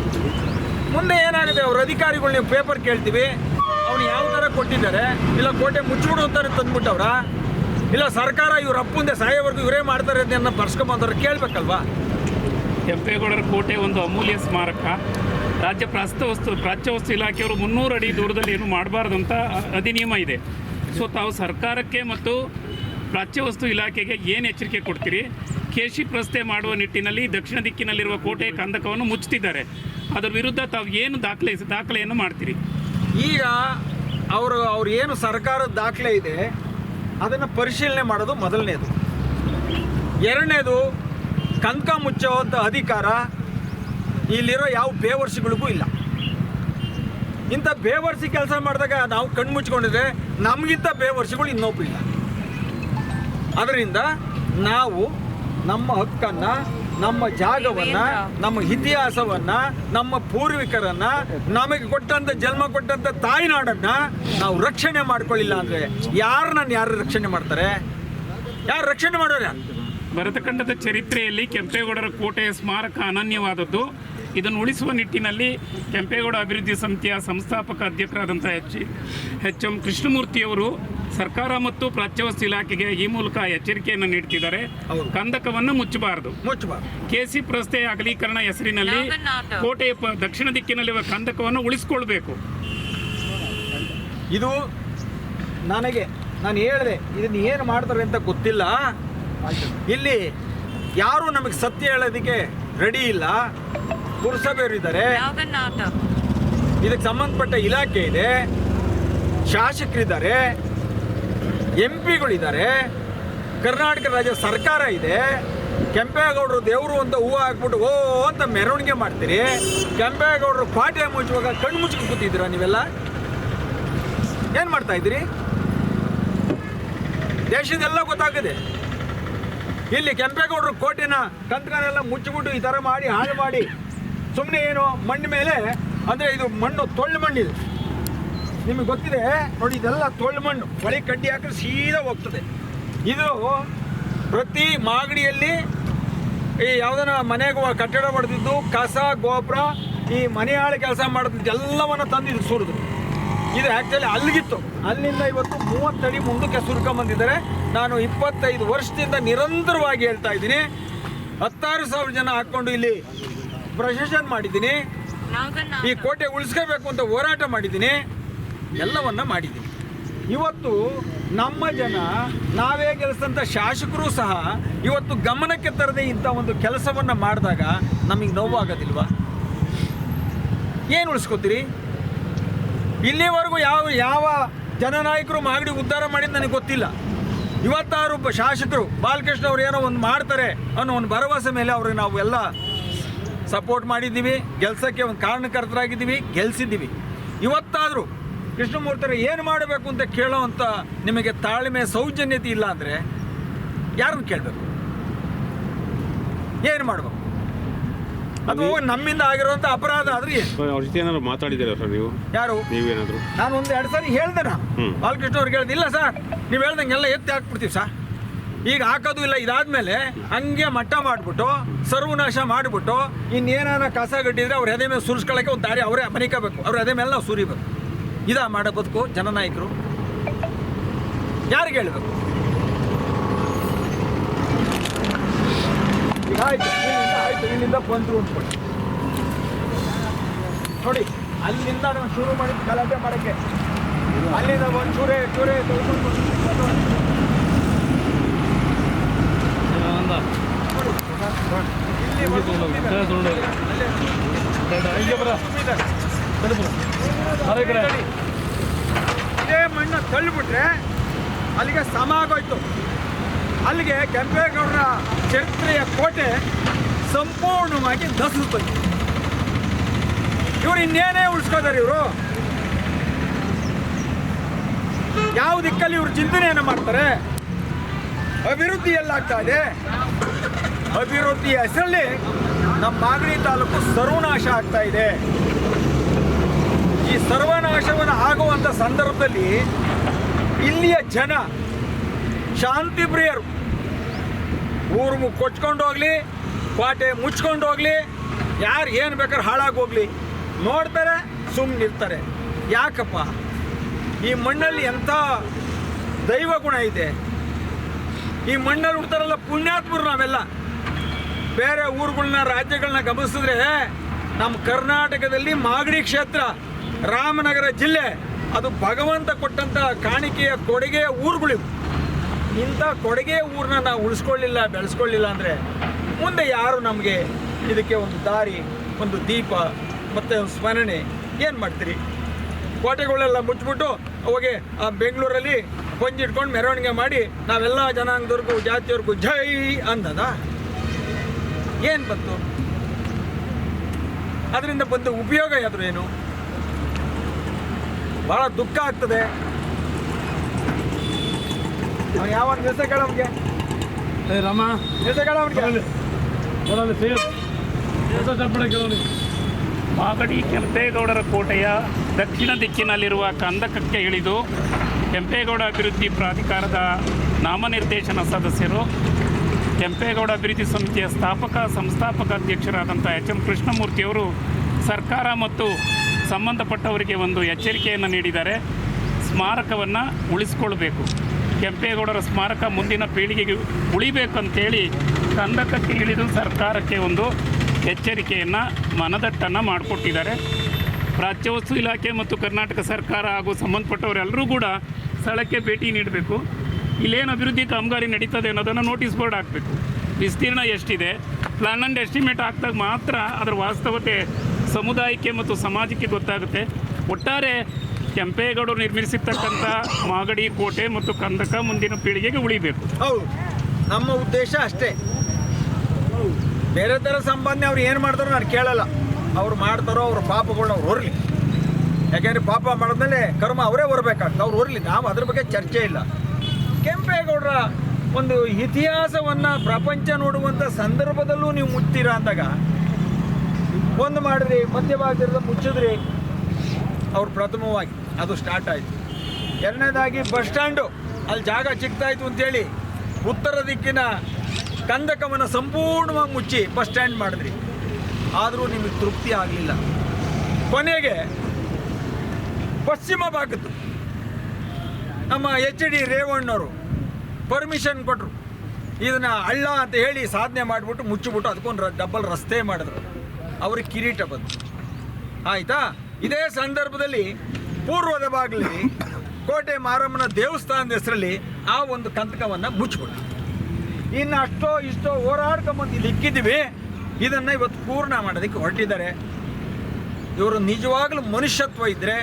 ಮುಂದೆ ಏನಾಗಿದೆ? ಅವ್ರ ಅಧಿಕಾರಿಗಳು ನೀವು ಪೇಪರ್ ಕೇಳ್ತೀವಿ. ಅವ್ನು ಯಾವ ಥರ ಕೊಟ್ಟಿದ್ದಾರೆ? ಇಲ್ಲ ಕೋಟೆ ಮುಚ್ಚಿಬಿಡು ಅಂತಾರೆ ತಂದ್ಬಿಟ್ಟವ್ರ? ಇಲ್ಲ ಸರ್ಕಾರ ಇವ್ರ ಅಪ್ಪಂದೆ ಸಾಯೋವರೆಗೂ ಇವರೇ ಮಾಡ್ತಾರೆ ಅಂತ ಬರ್ಸ್ಕೊಂಬಂದವ್ರು ಕೇಳಬೇಕಲ್ವಾ? ಕೆಂಪೇಗೌಡರ ಕೋಟೆ ಒಂದು ಅಮೂಲ್ಯ ಸ್ಮಾರಕ. ರಾಜ್ಯ ಪ್ರಾಸ್ತ ವಸ್ತು ಪ್ರಾಚ್ಯ ವಸ್ತು ಇಲಾಖೆಯವರು ಮುನ್ನೂರು ಅಡಿ ದೂರದಲ್ಲಿ ಏನು ಮಾಡಬಾರ್ದು ಅಂತ ಅಧಿನಿಯಮ ಇದೆ. ಸೊ ತಾವು ಸರ್ಕಾರಕ್ಕೆ ಮತ್ತು ಪ್ರಾಚ್ಯ ವಸ್ತು ಇಲಾಖೆಗೆ ಏನು ಎಚ್ಚರಿಕೆ ಕೊಡ್ತೀರಿ? ಕೇಶಿ ಪ್ರಸ್ತೆ ಮಾಡುವ ನಿಟ್ಟಿನಲ್ಲಿ ದಕ್ಷಿಣ ದಿಕ್ಕಿನಲ್ಲಿರುವ ಕೋಟೆ ಕಂದಕವನ್ನು ಮುಚ್ಚುತ್ತಿದ್ದಾರೆ ಅದರ ವಿರುದ್ಧ ತಾವು ಏನು ದಾಖಲೆ ದಾಖಲೆಯನ್ನು ಮಾಡ್ತೀರಿ? ಈಗ ಅವರು ಅವ್ರು ಏನು ಸರ್ಕಾರದ ದಾಖಲೆ ಇದೆ, ಅದನ್ನು ಪರಿಶೀಲನೆ ಮಾಡೋದು ಮೊದಲನೇದು. ಎರಡನೇದು, ಕಂದಕ ಮುಚ್ಚುವಂಥ ಅಧಿಕಾರ ಇಲ್ಲಿರೋ ಯಾವ ಬೇವರ್ಸಿಗಳಿಗೂ ಇಲ್ಲ. ಇಂಥ ಬೇವರ್ಸಿ ಕೆಲಸ ಮಾಡಿದಾಗ ನಾವು ಕಣ್ಣು ಮುಚ್ಕೊಂಡಿದ್ರೆ ನಮಗಿಂತ ಬೇವರ್ಸಿಗಳು ಇನ್ನೊಬ್ಬರು ಇಲ್ಲ. ಅದರಿಂದ ನಾವು ನಮ್ಮ ಹಕ್ಕನ್ನು, ನಮ್ಮ ಜಾಗವನ್ನ, ನಮ್ಮ ಇತಿಹಾಸವನ್ನ, ನಮ್ಮ ಪೂರ್ವಿಕರನ್ನ, ನಮಗೆ ಕೊಟ್ಟಂತ ಜನ್ಮ ಕೊಟ್ಟಂತ ತಾಯ್ನಾಡನ್ನ ನಾವು ರಕ್ಷಣೆ ಮಾಡ್ಕೊಳ್ಳಿಲ್ಲ ಅಂದ್ರೆ ಯಾರನ್ನ ಯಾರು ರಕ್ಷಣೆ ಮಾಡ್ತಾರೆ? ಯಾರು ರಕ್ಷಣೆ ಮಾಡೋರು ಭರತಖಂಡದ ಚರಿತ್ರೆಯಲ್ಲಿ ಕೆಂಪೇಗೌಡರ ಕೋಟೆಯ ಸ್ಮಾರಕ ಅನನ್ಯವಾದದ್ದು. ಇದನ್ನು ಉಳಿಸುವ ನಿಟ್ಟಿನಲ್ಲಿ ಕೆಂಪೇಗೌಡ ಅಭಿವೃದ್ಧಿ ಸಮಿತಿಯ ಸಂಸ್ಥಾಪಕ ಅಧ್ಯಕ್ಷರಾದಂಥ ಎಚ್ ಎಚ್ ಎಂ ಕೃಷ್ಣಮೂರ್ತಿಯವರು ಸರ್ಕಾರ ಮತ್ತು ಪ್ರಾಚ್ಯವಸ್ತು ಇಲಾಖೆಗೆ ಈ ಮೂಲಕ ಎಚ್ಚರಿಕೆಯನ್ನು ನೀಡುತ್ತಿದ್ದಾರೆ. ಕಂದಕವನ್ನು ಮುಚ್ಚಬಾರದು. ಕೆ ಕೆಸಿ ರಸ್ತೆ ಅಗಲೀಕರಣ ಹೆಸರಿನಲ್ಲಿ ಕೋಟೆಯ ಪ- ದಕ್ಷಿಣ ದಿಕ್ಕಿನಲ್ಲಿರುವ ಕಂದಕವನ್ನು ಉಳಿಸಿಕೊಳ್ಬೇಕು. ಇದು ನನಗೆ ನಾನು ಹೇಳಿದೆ ಇದನ್ನ ಏನು ಮಾಡ್ತಾರೆ ಅಂತ ಗೊತ್ತಿಲ್ಲ. ಇಲ್ಲಿ ಯಾರು ನಮಗೆ ಸತ್ಯ ಹೇಳೋದಕ್ಕೆ ರೆಡಿ ಇಲ್ಲ. ಪುರಸಭೆಯವರಿದ್ದಾರೆ. ಇದಕ್ಕೆ ಸಂಬಂಧಪಟ್ಟ ಇಲಾಖೆ ಇದೆ. ಶಾಸಕರಿದ್ದಾರೆ. ಎಂ ಪಿಗಳಿದ್ದಾರೆ ಕರ್ನಾಟಕ ರಾಜ್ಯ ಸರ್ಕಾರ ಇದೆ. ಕೆಂಪೇಗೌಡರು ದೇವರು ಅಂತ ಹೂವು ಹಾಕ್ಬಿಟ್ಟು ಓ ಅಂತ ಮೆರವಣಿಗೆ ಮಾಡ್ತೀರಿ. ಕೆಂಪೇಗೌಡರು ಪಾಟೆ ಮುಚ್ಚುವಾಗ ಕಣ್ಣು ಮುಚ್ಚಿ ಕೂತಿದ್ದೀರಾ ನೀವೆಲ್ಲ? ಏನು ಮಾಡ್ತಾ ಇದ್ದೀರಿ? ದೇಶದೆಲ್ಲ ಗೊತ್ತಾಗಿದೆ ಇಲ್ಲಿ ಕೆಂಪೇಗೌಡರು ಕೋಟೆನ ಕಂತ್ಕನೆಲ್ಲ ಮುಚ್ಚಿಬಿಟ್ಟು ಈ ಥರ ಮಾಡಿ ಹಾಳು ಮಾಡಿ ಸುಮ್ಮನೆ ಏನು ಮಣ್ಣು ಮೇಲೆ, ಅಂದರೆ ಇದು ಮಣ್ಣು ತೊಳ್ಳು ಇದು ನಿಮಗೆ ಗೊತ್ತಿದೆ, ನೋಡಿ ಇದೆಲ್ಲ ತೊಳ್ಳು ಮಣ್ಣು. ಬಳಿ ಕಡ್ಡಿ ಹಾಕಿದ್ರೆ ಸೀದಾ ಹೋಗ್ತದೆ. ಇದು ಪ್ರತಿ ಮಾಗಡಿಯಲ್ಲಿ ಈ ಯಾವುದನ್ನ ಮನೆಗೆ ಕಟ್ಟಡ ಹೊಡೆದಿದ್ದು ಕಸ ಗೊಬ್ಬರ ಈ ಮನೆ ಕೆಲಸ ಮಾಡಿದ್ದು ಎಲ್ಲವನ್ನ ತಂದಿದ್ದು ಸುರಿದು. ಇದು ಆ್ಯಕ್ಚುಲಿ ಅಲ್ಲಿಗಿತ್ತು. ಅಲ್ಲಿಂದ ಇವತ್ತು ಮೂವತ್ತಡಿ ಮುಂದಕ್ಕೆ ಸುರ್ಕೊಂಬಂದಿದ್ದಾರೆ ನಾನು ಇಪ್ಪತ್ತೈದು ವರ್ಷದಿಂದ ನಿರಂತರವಾಗಿ ಹೇಳ್ತಾ ಇದ್ದೀನಿ. ಹತ್ತಾರು ಸಾವಿರ ಜನ ಹಾಕ್ಕೊಂಡು ಇಲ್ಲಿ ಪ್ರಶಾಸನ ಮಾಡಿದ್ದೀನಿ. ಈ ಕೋಟೆ ಉಳಿಸ್ಕೋಬೇಕು ಅಂತ ಹೋರಾಟ ಮಾಡಿದ್ದೀನಿ. ಎಲ್ಲವನ್ನ ಮಾಡಿದ್ದೀನಿ. ಇವತ್ತು ನಮ್ಮ ಜನ ನಾವೇ ಗೆಲ್ಸಿದಂಥ ಶಾಸಕರು ಸಹ ಇವತ್ತು ಗಮನಕ್ಕೆ ತರದೇ ಇಂಥ ಒಂದು ಕೆಲಸವನ್ನು ಮಾಡಿದಾಗ ನಮಗೆ ನೋವಾಗೋದಿಲ್ವಾ? ಏನು ಉಳಿಸ್ಕೋತೀರಿ? ಇಲ್ಲಿವರೆಗೂ ಯಾವ ಯಾವ ಜನನಾಯಕರು ಮಾಗಡಿ ಉದ್ಧಾರ ಮಾಡಿದ್ದು ನನಗೆ ಗೊತ್ತಿಲ್ಲ. ಇವತ್ತಾರು ಶಾಸಕರು ಬಾಲಕೃಷ್ಣ ಅವ್ರು ಏನೋ ಒಂದು ಮಾಡ್ತಾರೆ ಅನ್ನೋ ಒಂದು ಭರವಸೆ ಮೇಲೆ ಅವ್ರಿಗೆ ನಾವು ಎಲ್ಲ ಸಪೋರ್ಟ್ ಮಾಡಿದ್ದೀವಿ ಗೆಲ್ಸೋಕ್ಕೆ ಒಂದು ಕಾರಣಕರ್ತರಾಗಿದ್ದೀವಿ ಗೆಲ್ಸಿದ್ದೀವಿ. ಇವತ್ತಾದರೂ ಕೃಷ್ಣಮೂರ್ತಿಯವರು ಏನು ಮಾಡಬೇಕು ಅಂತ ಕೇಳೋವಂಥ ನಿಮಗೆ ತಾಳ್ಮೆ ಸೌಜನ್ಯತೆ ಇಲ್ಲ ಅಂದರೆ ಯಾರನ್ನು ಕೇಳಬೇಕು? ಏನು ಮಾಡಬೇಕು? ಅದು ನಮ್ಮಿಂದ ಆಗಿರುವಂಥ ಅಪರಾಧ ಆದ್ರೆ ಅವ್ರ ಜೊತೆ ಏನಾದ್ರು ಮಾತಾಡಿದ್ದೀರಾ ಸರ್ ನೀವು? ಯಾರು? ನೀವೇನಾದ್ರು? ನಾನು ಒಂದು ಎರಡು ಸಾರಿ ಹೇಳ್ದೆ ನಾನು. ಬಾಲಕೃಷ್ಣ ಅವ್ರಿಗೆ ಹೇಳ್ದೆ ಇಲ್ಲ ಸರ್ ನೀವು ಹೇಳ್ದಂಗೆಲ್ಲ ಎತ್ತಿ ಹಾಕ್ಬಿಡ್ತೀವಿ ಸರ್. ಈಗ ಹಾಕೋದು ಇಲ್ಲ, ಇದಾದ್ಮೇಲೆ ಹಂಗೆ ಮಟ್ಟ ಮಾಡಿಬಿಟ್ಟು, ಸರ್ವನಾಶ ಮಾಡಿಬಿಟ್ಟು, ಇನ್ನೇನಾನ ಕಸ ಗಟ್ಟಿದ್ರೆ ಅವ್ರ ಎದೆ ಮೇಲೆ ಸುರಿಸ್ಕೊಳ್ಳೋಕೆ ಒಂದು ದಾರಿ ಅವರೇ ಮನಿಕೋಬೇಕು ಅವ್ರ ಎದೆ ಮೇಲೆ ನಾವು ಸುರಿಬೇಕು. ಇದಾ ಮಾಡೋ ಬದುಕು, ಜನನಾಯಕರು. ಯಾರಿಗೆ ಹೇಳ್ಬೇಕು? ಈಗ ಇಲ್ಲಿಂದ ಬಂದರು ಅಂದ್ಕೊಳ್ಳಿ. ನೋಡಿ, ಅಲ್ಲಿಂದ ನಾವು ಶುರು ಮಾಡಿದ್ದು ಗಲಾಟೆ ಮಾಡಕ್ಕೆ. ಅಲ್ಲಿಂದ ಒಂದು ಚೂರೇ ಚೂರೇ ತೆಗೆದುಕೊಂಡು ನೋಡಿ. ಇಲ್ಲಿ ಒಂದು ತುಂಬಿದ್ದಾರೆ. ಅಲ್ಲೇ. ತುಂಬಿದ್ದಾರೆ. ಇದೇ ಮಣ್ಣು ತಳ್ಳಿಬಿಟ್ರೆ ಅಲ್ಲಿಗೆ ಸಮ ಆಗೋಯ್ತು ಅಲ್ಲಿಗೆ ಕೆಂಪೇಗೌಡರ ಚರಿತ್ರೆಯ ಕೋಟೆ ಸಂಪೂರ್ಣವಾಗಿ ನಸಿಸ್ಬೇಕು ಇವರು ಇನ್ನೇನೇ ಉಳಿಸ್ಕೋತಾರೆ ಇವರು? ಯಾವ ದಿಕ್ಕಲ್ಲಿ ಇವರು ಚಿಂತನೆಯನ್ನು ಮಾಡ್ತಾರೆ? ಅಭಿವೃದ್ಧಿ ಎಲ್ಲಾಗ್ತಾ ಇದೆ? ಅಭಿವೃದ್ಧಿಯ ಹೆಸರಲ್ಲಿ ನಮ್ಮ ಮಾಗಡಿ ತಾಲೂಕು ಸರ್ವನಾಶ ಆಗ್ತಾ ಇದೆ. ಈ ಸರ್ವನಾಶವನ್ನು ಆಗುವಂಥ ಸಂದರ್ಭದಲ್ಲಿ ಇಲ್ಲಿಯ ಜನ, ಶಾಂತಿ ಪ್ರಿಯರು, ಊರು ಮು- ಕೊಚ್ಕೊಂಡು ಹೋಗ್ಲಿ ಕೋಟೆ ಮುಚ್ಕೊಂಡು ಹೋಗ್ಲಿ, ಯಾರು ಏನು ಬೇಕಾದ್ರೆ ಹಾಳಾಗಿ ಹೋಗ್ಲಿ, ನೋಡ್ತಾರೆ ಸುಮ್ಮನಿರ್ತಾರೆ ಯಾಕಪ್ಪ? ಈ ಮಣ್ಣಲ್ಲಿ ಎಂಥ ದೈವ ಗುಣ ಇದೆ? ಈ ಮಣ್ಣಲ್ಲಿ ಹುಡ್ತಾರಲ್ಲ ಪುಣ್ಯಾತ್ಮರು ನಾವೆಲ್ಲ. ಬೇರೆ ಊರುಗಳನ್ನ ರಾಜ್ಯಗಳನ್ನ ಗಮನಿಸಿದ್ರೆ ನಮ್ಮ ಕರ್ನಾಟಕದಲ್ಲಿ ಮಾಗಡಿ ಕ್ಷೇತ್ರ, ರಾಮನಗರ ಜಿಲ್ಲೆ, ಅದು ಭಗವಂತ ಕೊಟ್ಟಂತ ಕಾಣಿಕೆಯ ಕೊಡುಗೆಯ ಊರುಗಳಿವು. ಇಂಥ ಕೊಡುಗೆ ಊರನ್ನ ನಾವು ಉಳಿಸ್ಕೊಳ್ಳಿಲ್ಲ, ಬೆಳೆಸ್ಕೊಳ್ಳಿಲ್ಲ ಅಂದರೆ ಮುಂದೆ ಯಾರು ನಮಗೆ ಇದಕ್ಕೆ ಒಂದು ದಾರಿ, ಒಂದು ದೀಪ ಮತ್ತು ಒಂದು ಸ್ಮರಣೆ ಏನು ಮಾಡ್ತೀರಿ? ಕೋಟೆಗಳೆಲ್ಲ ಮುಚ್ಚಿಬಿಟ್ಟು ಅವಾಗೆ ಆ ಬೆಂಗಳೂರಲ್ಲಿ ಪಂಜಿಟ್ಕೊಂಡು ಮೆರವಣಿಗೆ ಮಾಡಿ ನಾವೆಲ್ಲ ಜನಾಂಗದವ್ರಿಗೂ, ಜಾತಿಯವ್ರಿಗೂ ಜೈ ಅಂದದ ಏನು ಬಂತು? ಅದರಿಂದ ಬಂದ ಉಪಯೋಗ ಆದರೂ ಏನು? ಬಹಳ ದುಃಖ ಆಗ್ತದೆ. ಅವ್ನು ಯಾವ ರಾಮ. ಮಾಗಡಿ ಕೆಂಪೇಗೌಡರ ಕೋಟೆಯ ದಕ್ಷಿಣ ದಿಕ್ಕಿನಲ್ಲಿರುವ ಕಂದಕಕ್ಕೆ ಇಳಿದು ಕೆಂಪೇಗೌಡ ಅಭಿವೃದ್ಧಿ ಪ್ರಾಧಿಕಾರದ ನಾಮನಿರ್ದೇಶನ ಸದಸ್ಯರು ಕೆಂಪೇಗೌಡ ಅಭಿವೃದ್ಧಿ ಸಮಿತಿಯ ಸ್ಥಾಪಕ, ಸಂಸ್ಥಾಪಕ ಅಧ್ಯಕ್ಷರಾದಂಥ ಎಚ್ ಎಂ ಕೃಷ್ಣಮೂರ್ತಿಯವರು ಸರ್ಕಾರ ಮತ್ತು ಸಂಬಂಧಪಟ್ಟವರಿಗೆ ಒಂದು ಎಚ್ಚರಿಕೆಯನ್ನು ನೀಡಿದ್ದಾರೆ. ಸ್ಮಾರಕವನ್ನು ಉಳಿಸ್ಕೊಳ್ಬೇಕು. ಕೆಂಪೇಗೌಡರ ಸ್ಮಾರಕ ಮುಂದಿನ ಪೀಳಿಗೆಗೆ ಉಳಿಬೇಕಂತೇಳಿ ಕಂದಕಕ್ಕೆ ಇಳಿದು ಸರ್ಕಾರಕ್ಕೆ ಒಂದು ಎಚ್ಚರಿಕೆಯನ್ನು ಮನದಟ್ಟನ್ನು ಮಾಡಿಕೊಟ್ಟಿದ್ದಾರೆ. ರಾಜ್ಯವಸ್ತು ಇಲಾಖೆ ಮತ್ತು ಕರ್ನಾಟಕ ಸರ್ಕಾರ ಹಾಗೂ ಸಂಬಂಧಪಟ್ಟವರೆಲ್ಲರೂ ಕೂಡ ಸ್ಥಳಕ್ಕೆ ಭೇಟಿ ನೀಡಬೇಕು. ಇಲ್ಲೇನು ಅಭಿವೃದ್ಧಿ ಕಾಮಗಾರಿ ನಡೀತದೆ ಅನ್ನೋದನ್ನು ನೋಟಿಸ್ ಬೋರ್ಡ್ ಹಾಕಬೇಕು. ವಿಸ್ತೀರ್ಣ ಎಷ್ಟಿದೆ? ಪ್ಲಾನ್ ಆ್ಯಂಡ್ ಎಸ್ಟಿಮೇಟ್ ಹಾಕಿದಾಗ ಮಾತ್ರ ಅದರ ವಾಸ್ತವತೆ ಸಮುದಾಯಕ್ಕೆ ಮತ್ತು ಸಮಾಜಕ್ಕೆ ಗೊತ್ತಾಗುತ್ತೆ. ಒಟ್ಟಾರೆ ಕೆಂಪೇಗೌಡರು ನಿರ್ಮಿಸಿರ್ತಕ್ಕಂಥ ಮಾಗಡಿ ಕೋಟೆ ಮತ್ತು ಕಂದಕ ಮುಂದಿನ ಪೀಳಿಗೆಗೆ ಉಳಿಬೇಕು. ಹೌದು. ನಮ್ಮ ಉದ್ದೇಶ ಅಷ್ಟೇ. ಬೇರೆ ಥರ ಸಂಬಂಧ ಅವ್ರು ಏನು ಮಾಡ್ತಾರೋ ನಾನು ಕೇಳಲ್ಲ. ಅವ್ರು ಮಾಡ್ತಾರೋ ಅವ್ರ ಪಾಪಗಳನ್ನ ಅವ್ರು ಹೊರಲಿ. ಯಾಕೆಂದರೆ ಪಾಪ ಮಾಡಿದ್ಮೇಲೆ ಕರ್ಮ ಅವರೇ ಹೊರಬೇಕಾಗ್ತದೆ. ಅವ್ರು ಹೊರಲಿ. ನಾವು ಅದ್ರ ಬಗ್ಗೆ ಚರ್ಚೆ ಇಲ್ಲ. ಕೆಂಪೇಗೌಡರ ಒಂದು ಇತಿಹಾಸವನ್ನು ಪ್ರಪಂಚ ನೋಡುವಂಥ ಸಂದರ್ಭದಲ್ಲೂ ನೀವು ಮುಚ್ತೀರಾ ಅಂದಾಗ? ಒಂದು ಮಾಡಿದ್ರಿ ಮಧ್ಯಭಾಗದಿಂದ ಮುಚ್ಚಿದ್ರಿ. ಅವ್ರು ಪ್ರಥಮವಾಗಿ, ಅದು ಸ್ಟಾರ್ಟ್ ಆಯಿತು. ಎರಡನೇದಾಗಿ, ಬಸ್ ಸ್ಟ್ಯಾಂಡು, ಅಲ್ಲಿ ಜಾಗ ಚಿಕ್ತಾಯಿತು ಅಂತೇಳಿ ಉತ್ತರ ದಿಕ್ಕಿನ ಕಂದಕವನ್ನು ಸಂಪೂರ್ಣವಾಗಿ ಮುಚ್ಚಿ ಬಸ್ ಸ್ಟ್ಯಾಂಡ್ ಮಾಡಿದ್ರಿ. ಆದರೂ ನಿಮಗೆ ತೃಪ್ತಿ ಆಗಲಿಲ್ಲ. ಕೊನೆಗೆ ಪಶ್ಚಿಮ ಭಾಗದ್ದು. ನಮ್ಮ ಎಚ್ ಡಿ ರೇವಣ್ಣವರು ಪರ್ಮಿಷನ್ ಕೊಟ್ಟರು ಇದನ್ನ ಅಳ್ಳ ಅಂತ ಹೇಳಿ ಸಾಧನೆ ಮಾಡಿಬಿಟ್ಟು ಮುಚ್ಚಿಬಿಟ್ಟು ಅದಕ್ಕೊಂದು ಡಬ್ಬಲ್ ರಸ್ತೆ ಮಾಡಿದ್ರು. ಅವ್ರಿಗೆ ಕಿರೀಟ ಬಂತು. ಆಯ್ತಾ? ಇದೇ ಸಂದರ್ಭದಲ್ಲಿ ಪೂರ್ವದ ಬಾಗಿಲಲ್ಲಿ ಕೋಟೆ ಮಾರಮ್ಮನ ದೇವಸ್ಥಾನದ ಹೆಸರಲ್ಲಿ ಆ ಒಂದು ಕಂತಕವನ್ನು ಮುಚ್ಚಿಬಿಟ್ಟು ಇನ್ನು ಅಷ್ಟೋ ಇಷ್ಟೋ ಹೋರಾಡ್ಕೊಂಬಂದು ಇಲ್ಲಿ ಇಕ್ಕಿದ್ದೀವಿ. ಇದನ್ನು ಇವತ್ತು ಪೂರ್ಣ ಮಾಡೋದಕ್ಕೆ ಹೊರಟಿದ್ದಾರೆ. ಇವರು ನಿಜವಾಗ್ಲೂ ಮನುಷ್ಯತ್ವ ಇದ್ದರೆ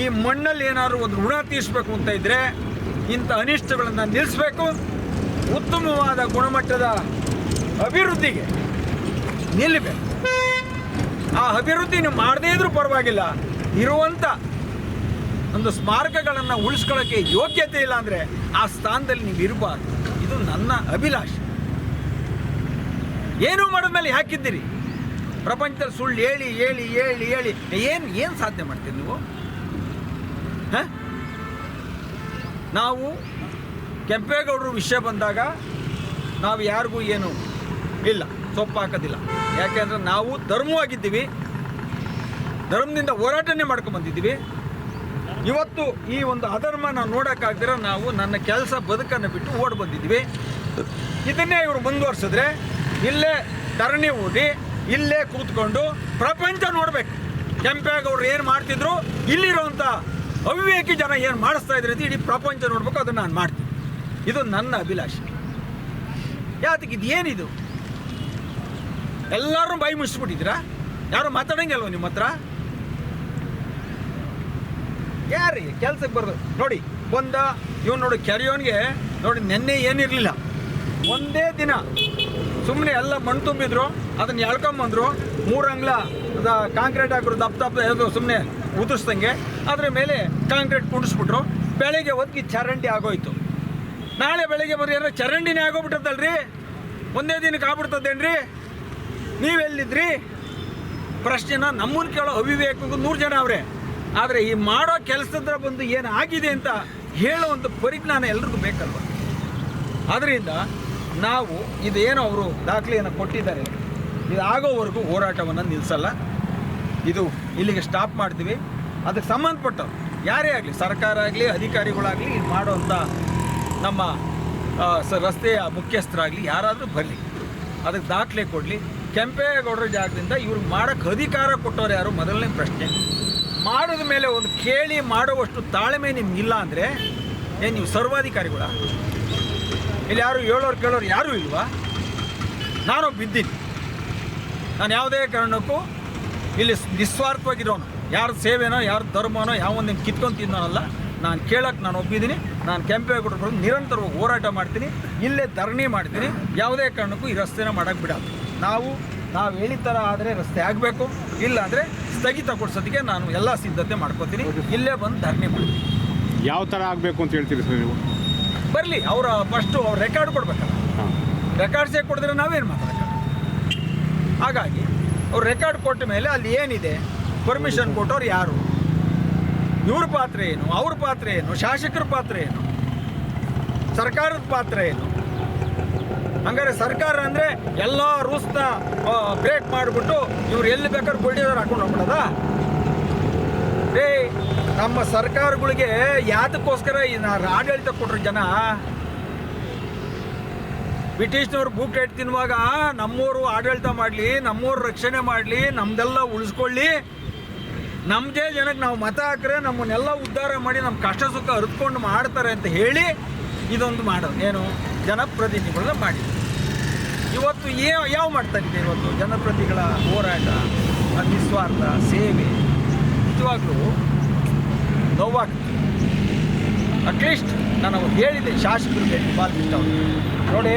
ಈ ಮಣ್ಣಲ್ಲಿ ಏನಾದರೂ ಒಂದು ಋಣ ತೀರಿಸಬೇಕು ಅಂತ ಇದ್ದರೆ ಇಂಥ ಅನಿಷ್ಟಗಳನ್ನು ನಿಲ್ಲಿಸಬೇಕು. ಉತ್ತಮವಾದ ಗುಣಮಟ್ಟದ ಅಭಿವೃದ್ಧಿಗೆ ನಿಲ್ಲಬೇಕು. ಆ ಅಭಿವೃದ್ಧಿ ನೀವು ಮಾಡದೇ ಇದ್ರೂ ಪರವಾಗಿಲ್ಲ. ಇರುವಂಥ ಒಂದು ಸ್ಮಾರಕಗಳನ್ನು ಉಳಿಸ್ಕೊಳ್ಳೋಕ್ಕೆ ಯೋಗ್ಯತೆ ಇಲ್ಲ ಅಂದರೆ ಆ ಸ್ಥಾನದಲ್ಲಿ ನೀವು ಇರಬಾರ್ದು. ಇದು ನನ್ನ ಅಭಿಲಾಷೆ. ಏನೂ ಮಾಡಿದ್ಮೇಲೆ ಹಾಕಿದ್ದೀರಿ ಪ್ರಪಂಚದಲ್ಲಿ ಸುಳ್ಳು ಹೇಳಿ ಹೇಳಿ ಹೇಳಿ ಹೇಳಿ. ಏನು ಏನು ಸಾಧನೆ ಮಾಡ್ತೀರಿ ನೀವು ಹ? ನಾವು ಕೆಂಪೇಗೌಡರು ವಿಷಯ ಬಂದಾಗ ನಾವು ಯಾರಿಗೂ ಏನು ಇಲ್ಲ, ಸೊಪ್ಪು ಹಾಕೋದಿಲ್ಲ. ಯಾಕೆಂದರೆ ನಾವು ಧರ್ಮವಾಗಿದ್ದೀವಿ, ಧರ್ಮದಿಂದ ಹೋರಾಟನೇ ಮಾಡ್ಕೊಂಬಂದಿದ್ದೀವಿ ಇವತ್ತು ಈ ಒಂದು ಅಧರ್ಮ ನಾವು ನೋಡೋಕ್ಕಾಗ್ದಿರ ನಾವು ನನ್ನ ಕೆಲಸ ಬದುಕನ್ನು ಬಿಟ್ಟು ಓಡಿ ಬಂದಿದ್ದೀವಿ. ಇದನ್ನೇ ಇವರು ಮುಂದುವರ್ಸಿದ್ರೆ ಇಲ್ಲೇ ಧರಣಿ ಓದಿ ಇಲ್ಲೇ ಕೂತ್ಕೊಂಡು ಪ್ರಪಂಚ ನೋಡಬೇಕು. ಕೆಂಪೇಗೌಡರು ಏನು ಮಾಡ್ತಿದ್ರು? ಇಲ್ಲಿರುವಂಥ ಅವಿವೇಕಿ ಜನ ಏನು ಮಾಡಿಸ್ತಾ ಇದ್ರೆ ಅಂತ ಇಡೀ ಪ್ರಪಂಚ ನೋಡ್ಬೇಕು, ಅದನ್ನು ನಾನು ಮಾಡ್ತೀನಿ. ಇದು ನನ್ನ ಅಭಿಲಾಷೆ. ಯಾತಕ್ಕೆ ಇದು ಏನಿದು? ಎಲ್ಲರೂ ಬಾಯಿ ಮುಚ್ಚಿಬಿಟ್ಟಿದ್ದೀರಾ ಯಾರು ಮಾತಾಡಂಗಿಲ್ವ ನಿಮ್ಮ ಹತ್ರ? ಯಾರಿ ಕೆಲ್ಸಕ್ಕೆ ಬರೋದು? ನೋಡಿ, ಬಂದ, ಇವನು ನೋಡಿ ಕೆರೆಯೋನ್ಗೆ, ನೋಡಿ ನೆನ್ನೆ ಏನಿರಲಿಲ್ಲ. ಒಂದೇ ದಿನ ಸುಮ್ಮನೆ ಎಲ್ಲ ಮಣ್ಣು ತುಂಬಿದ್ರು, ಅದನ್ನ ಎಳ್ಕೊಂಬಂದ್ರು, ಮೂರು ಕಾಂಕ್ರೀಟ್ ಹಾಕಿದ್ರು ದಪ್ಪ ದಪ್ಪ ಸುಮ್ಮನೆ ಉದುರಿಸ್ದಂಗೆ. ಅದ್ರ ಮೇಲೆ ಕಾಂಕ್ರೀಟ್ ಕುಂಡಿಸ್ಬಿಟ್ರು. ಬೆಳಗ್ಗೆ ಹೊತ್ತಿಗೆ ಚರಂಡಿ ಆಗೋಯ್ತು. ನಾಳೆ ಬೆಳಗ್ಗೆ ಬರ್ರಿ ಏನೋ ಚರಂಡಿನೇ ಆಗೋಗ್ಬಿಟ್ಟದಲ್ರಿ ಒಂದೇ ದಿನಕ್ಕೆ ಆಗ್ಬಿಡ್ತದೇನ್ರಿ? ನೀವೆಲ್ಲಿದ್ರಿ? ಪ್ರಶ್ನೆನ ನಮ್ಮನ್ನು ಕೇಳೋ ಅವಿವೇಕಕ್ಕೂ ನೂರು ಜನ ಅವರೇ. ಆದರೆ ಈ ಮಾಡೋ ಕೆಲಸದ ಬಂದು ಏನು ಆಗಿದೆ ಅಂತ ಹೇಳೋ ಪರಿಜ್ಞಾನ ಎಲ್ರಿಗೂ ಬೇಕಲ್ವ? ಅದರಿಂದ ನಾವು ಇದೇನು ಅವರು ದಾಖಲೆಯನ್ನು ಕೊಟ್ಟಿದ್ದಾರೆ. ಇದು ಆಗೋವರೆಗೂ ಹೋರಾಟವನ್ನು ನಿಲ್ಲಿಸಲ್ಲ ಇದು ಇಲ್ಲಿಗೆ ಸ್ಟಾಪ್ ಮಾಡ್ತೀವಿ. ಅದಕ್ಕೆ ಸಂಬಂಧಪಟ್ಟವ್ರು. ಯಾರೇ ಆಗಲಿ, ಸರ್ಕಾರ ಆಗಲಿ, ಅಧಿಕಾರಿಗಳಾಗಲಿ ಇದು ಮಾಡುವಂಥ ನಮ್ಮ ಸ, ರಸ್ತೆಯ ಮುಖ್ಯಸ್ಥರಾಗಲಿ ಯಾರಾದರೂ ಬರಲಿ. ಅದಕ್ಕೆ ದಾಖಲೆ ಕೊಡಲಿ. ಕೆಂಪೇಗೌಡರ ಜಾಗದಿಂದ ಇವ್ರು ಮಾಡೋಕ್ಕೆ ಅಧಿಕಾರ ಕೊಟ್ಟವ್ರು ಯಾರು? ಮೊದಲನೇ ಪ್ರಶ್ನೆ. ಮಾಡಿದ ಮೇಲೆ ಒಂದು ಕೇಳಿ ಮಾಡುವಷ್ಟು ತಾಳ್ಮೆ ನಿಮ್ಗಿಲ್ಲ ಅಂದರೆ ಏನು ನೀವು ಸರ್ವಾಧಿಕಾರಿಗಳ? ಇಲ್ಲಿ ಯಾರು ಹೇಳೋರು ಕೇಳೋರು ಯಾರೂ ಇಲ್ವಾ? ನಾನು ಬಿದ್ದೀನಿ ನಾನು ಯಾವುದೇ ಕಾರಣಕ್ಕೂ ಇಲ್ಲಿ ನಿಸ್ವಾರ್ಥವಾಗಿರೋನು. ಯಾರ ಸೇವೆನೋ ಯಾರ ಧರ್ಮನೋ ಯಾವೊಂದು ಕಿತ್ಕೊಂಡು ತಿನ್ನೋನಲ್ಲ ನಾನು ಕೇಳಕ್ಕೆ ನಾನು ಒಪ್ಪಿದ್ದೀನಿ ನಾನು ಕೆಂಪೇಗೌಡರು ನಿರಂತರವಾಗಿ ಹೋರಾಟ ಮಾಡ್ತೀನಿ ಇಲ್ಲೇ ಧರಣಿ ಮಾಡ್ತೀನಿ ಯಾವುದೇ ಕಾರಣಕ್ಕೂ ಈ ರಸ್ತೆನ ಮಾಡೋಕ್ಕೆ ಬಿಡಲ್ಲ. ನಾವು ನಾವು ಹೇಳಿದ ಥರ ಆದರೆ ರಸ್ತೆ ಆಗಬೇಕು ಇಲ್ಲಾಂದರೆ ಸ್ಥಗಿತ ಕೊಡ್ಸೋದಕ್ಕೆ ನಾನು ಎಲ್ಲ ಸಿದ್ಧತೆ ಮಾಡ್ಕೋತೀನಿ ಇಲ್ಲೇ ಬಂದು ಧರಣಿ ಮಾಡ್ತೀನಿ. ಯಾವ ಥರ ಆಗಬೇಕು ಅಂತ ಹೇಳ್ತೀರಿ ಸರ್ ನೀವು? ಬರಲಿ ಅವರ ಫಸ್ಟು ಅವ್ರು ರೆಕಾರ್ಡ್ ಕೊಡ್ಬೇಕಲ್ಲ. ರೆಕಾರ್ಡ್ಸೇ ಕೊಡಿದ್ರೆ ನಾವೇನು ಮಾತಾಡೋಕ್ಕ ಹಾಗಾಗಿ ಅವ್ರು ರೆಕಾರ್ಡ್ ಕೊಟ್ಟ ಮೇಲೆ ಅಲ್ಲಿ ಏನಿದೆ ಪರ್ಮಿಷನ್ ಕೊಟ್ಟವ್ರು ಯಾರು? ಇವ್ರ ಪಾತ್ರ ಏನು? ಅವ್ರ ಪಾತ್ರ ಏನು? ಶಾಸಕರ ಪಾತ್ರ ಏನು? ಸರ್ಕಾರದ ಪಾತ್ರ ಏನು? ಹಂಗಾರೆ ಸರ್ಕಾರ ಅಂದರೆ ಎಲ್ಲ ರೂಲ್ಸ್ನ ಬ್ರೇಕ್ ಮಾಡಿಬಿಟ್ಟು ಇವ್ರು ಎಲ್ಲಿ ಬೇಕಾದ್ರೆ ಬುಲ್ಡೇಸರ್ ಹಾಕೊಂಡು ಹೋಗ್ಬಿಡೋದಾ? ರೇ ನಮ್ಮ ಸರ್ಕಾರಗಳಿಗೆ ಯಾತಕ್ಕೋಸ್ಕರ ಆಡಳಿತ ಕೊಟ್ಟರು ಜನ? ಬ್ರಿಟಿಷ್ನವ್ರು ಬೂಕ್ ರೇಟ್ ತಿನ್ನುವಾಗ ನಮ್ಮೂರು ಆಡಳಿತ ಮಾಡಲಿ, ನಮ್ಮೂರು ರಕ್ಷಣೆ ಮಾಡಲಿ, ನಮ್ದೆಲ್ಲ ಉಳಿಸ್ಕೊಳ್ಳಿ ನಮ್ಮದೇ ಜನಕ್ಕೆ ನಾವು ಮತ ಹಾಕ್ರೆ ನಮ್ಮನ್ನೆಲ್ಲ ಉದ್ಧಾರ ಮಾಡಿ ನಮ್ಮ ಕಷ್ಟ ಸುಖ ಅರಿತ್ಕೊಂಡು ಮಾಡ್ತಾರೆ ಅಂತ ಹೇಳಿ ಇದೊಂದು ಮಾಡೋದು. ಏನು? ಜನಪ್ರತಿನಿಧಿಗಳನ್ನ ಮಾಡಿದ್ರು ಇವತ್ತು ಏ, ಯಾವ ಮಾಡ್ತಾ ಇದೆ ಇವತ್ತು? ಜನಪ್ರತಿಗಳ ಹೋರಾಟ ನಿಸ್ವಾರ್ಥ ಸೇವೆ, ನಿಜವಾಗ್ಲೂ ನೋವಾಗ್ತದೆ. ಅಟ್ಲೀಸ್ಟ್ ನಾನು ಹೇಳಿದೆ ಶಾಸಕರಿಗೆ ಬಾಲ್ಕೃಷ್ಣ ಅವರು. ನೋಡಿ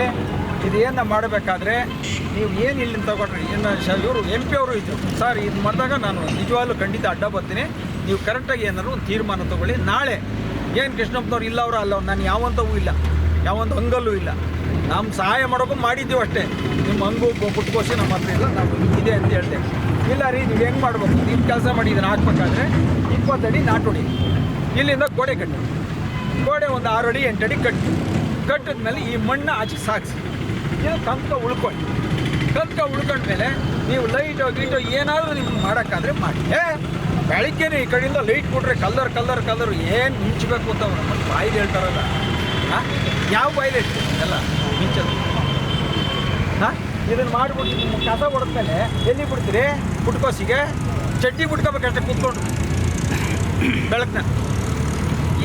ಇದೇನ ಮಾಡಬೇಕಾದ್ರೆ ನೀವು ಏನು ಇಲ್ಲಿಂದ ತಗೊಂಡ್ರಿ. ಇನ್ನು ಇವರು ಎಂ ಪಿ ಅವರು ಇದ್ದರು ಸರ್ ಇದು ಮಾಡಿದಾಗ ನಾನು ನಿಜವಾಗ್ಲೂ ಖಂಡಿತ ಅಡ್ಡ ಬರ್ತೀನಿ. ನೀವು ಕರೆಕ್ಟಾಗಿ ಏನಾದ್ರು ಒಂದು ತೀರ್ಮಾನ ತಗೊಳ್ಳಿ. ನಾಳೆ ಏನು ಕೃಷ್ಣಪ್ಪನವ್ರು ಇಲ್ಲ ಅವರು ಅಲ್ಲ, ನಾನು ಯಾವಂಥವೂ ಇಲ್ಲ. ಯಾವೊಂದು ಹಂಗಲ್ಲೂ ಇಲ್ಲ. ನಮ್ಮ ಸಹಾಯ ಮಾಡೋಕ್ಕೂ ಮಾಡಿದ್ದೀವಿ ಅಷ್ಟೇ. ನಿಮ್ಮ ಹಂಗು ಪುಟ್ಕೋಸಿ ನಮ್ಮ ಹತ್ರ ಇಲ್ಲ, ನಾವು ಇದೆ ಅಂತ ಹೇಳ್ದೆ. ಇಲ್ಲ ರೀ, ನೀವು ಹೆಂಗೆ ಮಾಡ್ಬೇಕು? ನೀವು ಕೆಲಸ ಮಾಡಿ, ಇದನ್ನು ಹಾಕ್ಬೇಕಾದ್ರೆ ಇಪ್ಪತ್ತಡಿ ನಾಟೊಡಿ ಇಲ್ಲಿಂದ ಗೋಡೆ ಕಟ್ಟಿ. ಗೋಡೆ ಒಂದು ಆರು ಅಡಿ ಎಂಟು ಅಡಿ ಕಟ್ಟಿ. ಕಟ್ಟಿದ್ಮೇಲೆ ಈ ಮಣ್ಣು ಆಚೆ ಸಾಗಿಸಿ. ಇದು ಕಂಕ ಉಳ್ಕೊಂಡು ಕಂಕ ಉಳ್ಕೊಂಡ್ಮೇಲೆ ನೀವು ಲೈಟ್ ಗೀಟು ಏನಾದರೂ ನಿಮ್ಗೆ ಮಾಡೋಕ್ಕಾದ್ರೆ ಮಾಡಿ. ಬೆಳಿಗ್ಗೆನೇ ಈ ಕಡೆಯಿಂದ ಲೈಟ್ ಕೊಟ್ರೆ ಕಲ್ಲರ್ ಕಲ್ಲರ್ ಕಲ್ಲರ್ ಏನು ಮಿಂಚಬೇಕು ಅಂತ ನಮ್ಮ ಬಾಯಿಲಿ ಹೇಳ್ತಾರಲ್ಲ. ಹಾಂ ಯಾವ ಬಾಯಿಲಿ ಹೇಳ್ತೀವಿ ಎಲ್ಲ ಮಿಂಚೋದು. ಹಾಂ ಇದನ್ನು ಮಾಡಿಬಿಟ್ಟು ನಿಮ್ಮ ಕಸ ಹೊಡೆದ್ಮೇಲೆ ಎಲ್ಲಿ ಬಿಡ್ತೀರಿ? ಪುಟ್ಕೋಸಿಗೆ ಚಡ್ಡಿ ಬಿಟ್ಕೋಬೇಕಷ್ಟೇ ಕೂತ್ಕೊಂಡು. ಬೆಳಕನ್ನ